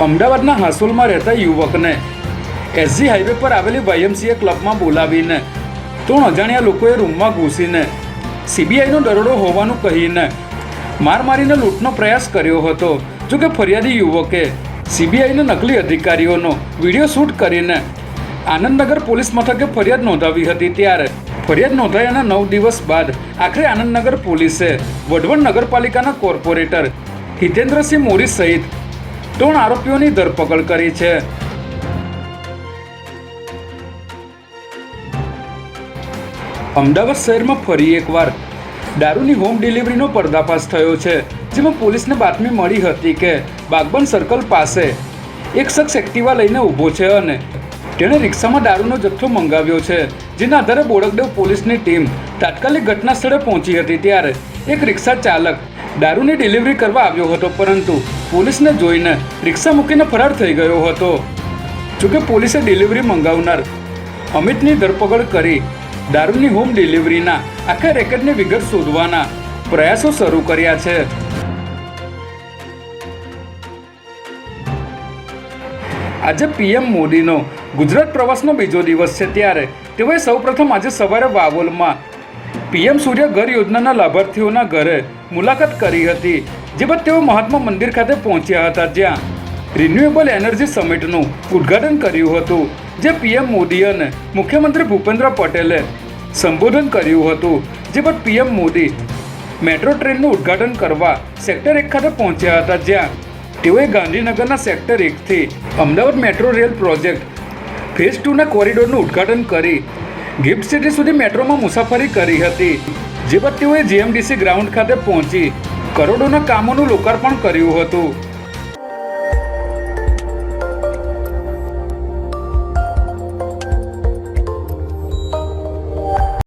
અમદાવાદના હાસોલમાં રહેતા યુવકને એસજી હાઈવે પર આવેલી વાયએમસીએ ક્લબમાં બોલાવીને ત્રણ અજાણ્યા લોકોએ રૂમમાં ઘૂસીને સીબીઆઈનો દરોડો હોવાનું કહીને માર મારીને લૂંટનો પ્રયાસ કર્યો હતો. જોકે ફરિયાદી યુવકે સીબીઆઈના નકલી અધિકારીઓનો વીડિયો શૂટ કરીને આનંદનગર પોલીસ મથકે ફરિયાદ નોંધાવી હતી ત્યારે ફરિયાદ નોંધાયાના નવ દિવસ બાદ આખરે આનંદનગર પોલીસે વઢવણ નગરપાલિકાના કોર્પોરેટર હિતેન્દ્રસિંહ મોરી સહિત ત્રણ આરોપીઓની ધરપકડ કરી છે. અમદાવાદ શહેરમાં ફરી એકવાર દારૂની હોમ ડિલિવરીનો પર્દાફાશ થયો છે, જેમાં પોલીસને બાતમી મળી હતી કે બાગબન સર્કલ પાસે એક શખ્સ એક્ટિવા લઈને ઊભો છે અને તેણે રિક્ષામાં દારૂનો જથ્થો મંગાવ્યો છે, જેના આધારે બોડકદેવ પોલીસની ટીમ તાત્કાલિક ઘટના સ્થળે પહોંચી હતી ત્યારે એક રિક્ષા ચાલક દારૂની ડિલિવરી કરવા આવ્યો હતો, પરંતુ પોલીસને જોઈને રિક્ષા મૂકીને ફરાર થઈ ગયો હતો. જોકે પોલીસે ડિલિવરી મંગાવનાર અમિતની ધરપકડ કરી દારૂની હોમ ડિલિવરીના આખા રેકેટની વિગત શોધવાના પ્રયાસો શરૂ કર્યા છે. આજે પીએમ મોદીનો ગુજરાત પ્રવાસનો બીજો દિવસ છે ત્યારે તેઓએ સૌપ્રથમ આજે સવારે વાવોલમાં પીએમ સૂર્ય ઘર યોજનાના લાભાર્થીઓના ઘરે મુલાકાત કરી હતી, જે બાદ તેઓ મહાત્મા મંદિર ખાતે પહોંચ્યા હતા જ્યાં રિન્યુએબલ એનર્જી સમિટનું ઉદ્ઘાટન કર્યું હતું, જે પીએમ મોદી અને મુખ્યમંત્રી ભૂપેન્દ્ર પટેલે સંબોધન કર્યું હતું, જે બાદ પીએમ મોદી મેટ્રો ટ્રેનનું ઉદ્ઘાટન કરવા સેક્ટર એક ખાતે પહોંચ્યા હતા જ્યાં તેઓએ ગાંધીનગરના સેક્ટર એકથી Ahmedabad metro rail project phase ટુના કોરિડોરનું ઉદ્ઘાટન કરી ગિફ્ટ સિટી સુધી મેટ્રોમાં મુસાફરી કરી હતી, જે બાદ તેઓએ જીએમડીસી ગ્રાઉન્ડ ખાતે પહોંચી કરોડોના કામોનું લોકાર્પણ કર્યું હતું.